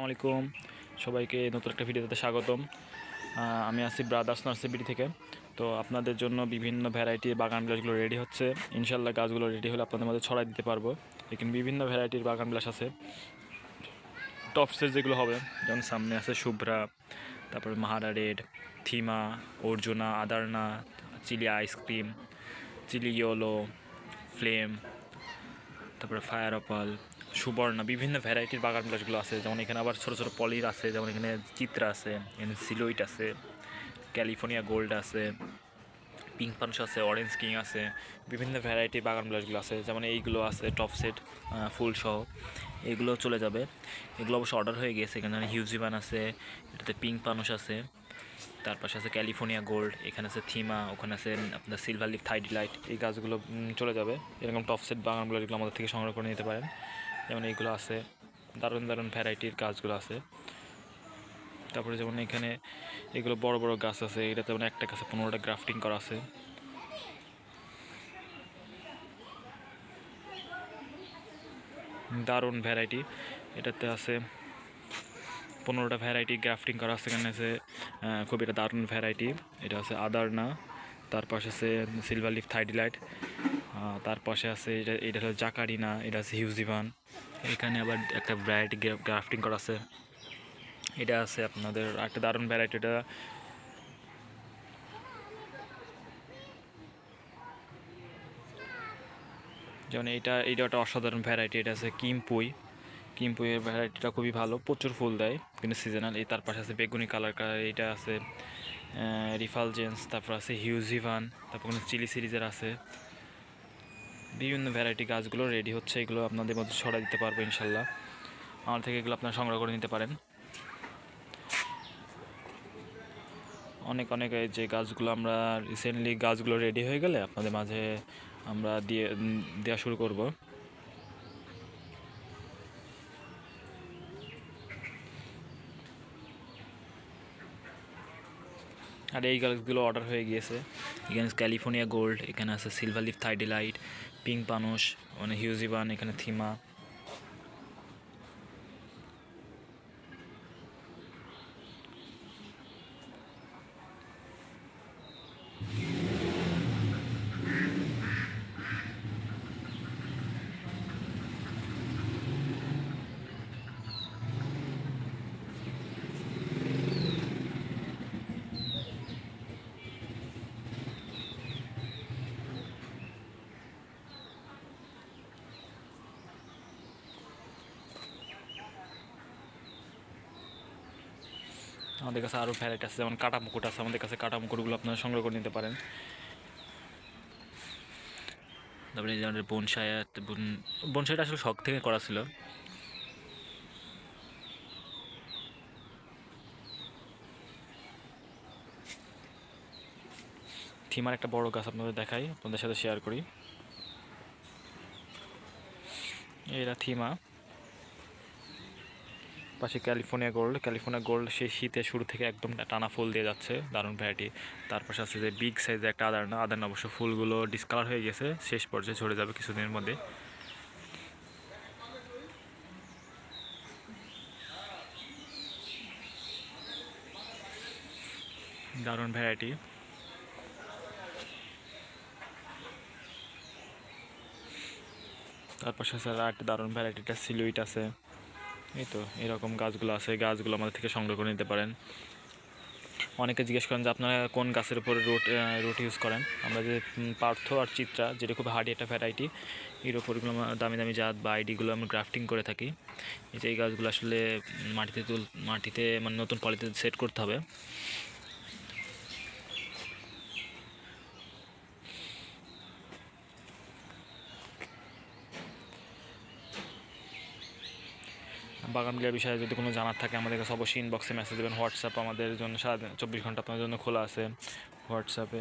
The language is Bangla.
আসসালামাইকুম সবাইকে নতুন একটা ভিডিওতে স্বাগতম। আমি আছি ব্রাদার্স নার্সারি থেকে। তো আপনাদের জন্য বিভিন্ন ভ্যারাইটির বাগান বিলাসগুলো রেডি হচ্ছে। ইনশাল্লাহ গাছগুলো রেডি হলে আপনাদের মধ্যে ছড়াই দিতে পারব। এখানে বিভিন্ন ভ্যারাইটির বাগান বিলাস আছে। টপসের যেগুলো হবে, যেমন সামনে আছে শুভ্রা, তারপরে মাহারা রেড, থিমা, Arjuna, আদারনা, chilli ice cream chilli yellow flame তারপরে ফায়ার অপাল সুবর্ণা, বিভিন্ন ভ্যারাইটির বাগান বিলাসগুলো আছে। যেমন এখানে আবার ছোটো ছোটো পলির আছে, যেমন এখানে চিত্রা আছে, এখানে সিলোইট আছে, ক্যালিফোর্নিয়া গোল্ড আছে, পিঙ্ক পাঞ্চ আছে, অরেঞ্জ কিং আছে, বিভিন্ন ভ্যারাইটির বাগান বিলাসগুলো আছে। যেমন এইগুলো আছে, টপ সেট ফুল সহ। এগুলো চলে যাবে। এগুলো অবশ্য অর্ডার হয়ে গিয়েছে এখানে হিউজিবান আছে। এটাতে পিঙ্ক পানুস আছে। তার পাশে আছে ক্যালিফোর্নিয়া গোল্ড, এখানে আছে থিমা, ওখানে আছে আপনার সিলভার লিফ থাই ডিলাইট এই গাছগুলো চলে যাবে। এরকম টপ সেট বাগানগুলো যেগুলো আমাদের থেকে সংগ্রহ করে নিতে পারেন। যেমন এইগুলো আছে, দারুণ দারুণ ভ্যারাইটির গাছগুলো আছে। তারপরে যেমন এখানে এগুলো বড় বড় গাছ আছে, এটা যেমন একটা গাছে পনেরোটা গ্রাফটিং করা আছে। দারুণ ভ্যারাইটি, এটাতে আছে পনেরোটা ভ্যারাইটি গ্রাফটিং করা আছে, এখানে আছে খুব এটা দারুণ ভ্যারাইটি। এটা আছে আদারনা তার পাশে আছে সিলভার লিফ থাইডিলাইট তার পাশে আছে এটা এটা হলো জাকারিনা, এটা আছে হিউজিভান এখানে আবার একটা ভ্যারাইটি গ্রাফটিং করা আছে। এটা আছে আপনাদের একটা দারুণ ভ্যারাইটি এটা যেমন এটা এটা একটা অসাধারণ ভ্যারাইটি এটা আছে কিমপুই কিমপুইয়ের ভ্যারাইটিটা খুবই ভালো, প্রচুর ফুল দেয়, কিন্তু সিজনাল এই তার পাশে আছে বেগুনি কালার এটা আছে রিফালজেন্স, তারপর আছে হিউজিভান তারপর কোনো চিলি সিরিজের আছে। বিভিন্ন ভ্যারাইটি গাছগুলো রেডি হচ্ছে, এগুলো আপনাদের মধ্যে ছড়া দিতে পারব ইনশাল্লাহ। আমার থেকে এগুলো আপনারা সংগ্রহ করে নিতে পারেন। অনেক অনেক যে গাছগুলো আমরা রিসেন্টলি গাছগুলো রেডি হয়ে গেলে আপনাদের মাঝে আমরা দিয়ে দেওয়া শুরু করব। আর এই গাছগুলো অর্ডার হয়ে গিয়েছে। এখানে ক্যালিফোর্নিয়া গোল্ড এখানে আছে সিলভার লিফ থাইডিলাইট পিঙ্ক পানুস মানে হিউজিবান এখানে থিমা। আমাদের কাছে আরও ভ্যারাইটি আছে, যেমন কাটা মুকুট আছে, আমাদের কাছে কাটা মুকুটগুলো আপনারা সংগ্রহ করে নিতে পারেন। তারপরে এই ধরনের বনসাই বনসাইটা আসলে শখ থেকে করা ছিল। থিমার একটা বড় গাছ আপনাদের দেখাই, আপনাদের সাথে শেয়ার করি। এরা থিমা। পাশে ক্যালিফোর্নিয়া গোল্ড। ক্যালিফোর্নিয়া গোল্ড সেই শীতে শুরু থেকে একদম টানা ফুল দিয়ে যাচ্ছে। দারুণ ভ্যারাইটি তার পাশে আছে যে বিগ সাইজের একটা আদারনা আদারনা অবশ্য ফুলগুলো ডিসকালার হয়ে গেছে। শেষ পর্যায়ে ঝরে যাবে কিছুদিনের মধ্যে। দারুণ ভ্যারাইটি তার পাশে আছে আর একটা দারুণ ভ্যারাইটিটা সিলুইট আছে। এই তো, এরকম গাছগুলো আছে, গাছগুলো আমাদের থেকে সংগ্রহ করে নিতে পারেন। অনেকে জিজ্ঞেস করেন যে আপনারা কোন গাছের উপরে রুট রুট ইউজ করেন? আমরা যে পার্থ আর চিত্রা, যেটা খুব হার্ডি একটা ভ্যারাইটি এর উপরগুলো আমরা দামি দামি জাত বা আইডিগুলো আমরা গ্রাফটিং করে থাকি। এই যে এই গাছগুলো আসলে মাটিতে তুল, মাটিতে মানে নতুন পলিতে সেট করতে হবে। বাগান বিলার বিষয়ে যদি কোনো জানার থাকে, আমাদের কাছে অবশ্যই ইনবক্সে মেসেজ দেবেন। হোয়াটসঅ্যাপ আমাদের জন্য সারা চব্বিশ ঘণ্টা আপনাদের জন্য খোলা আছে। হোয়াটসঅ্যাপে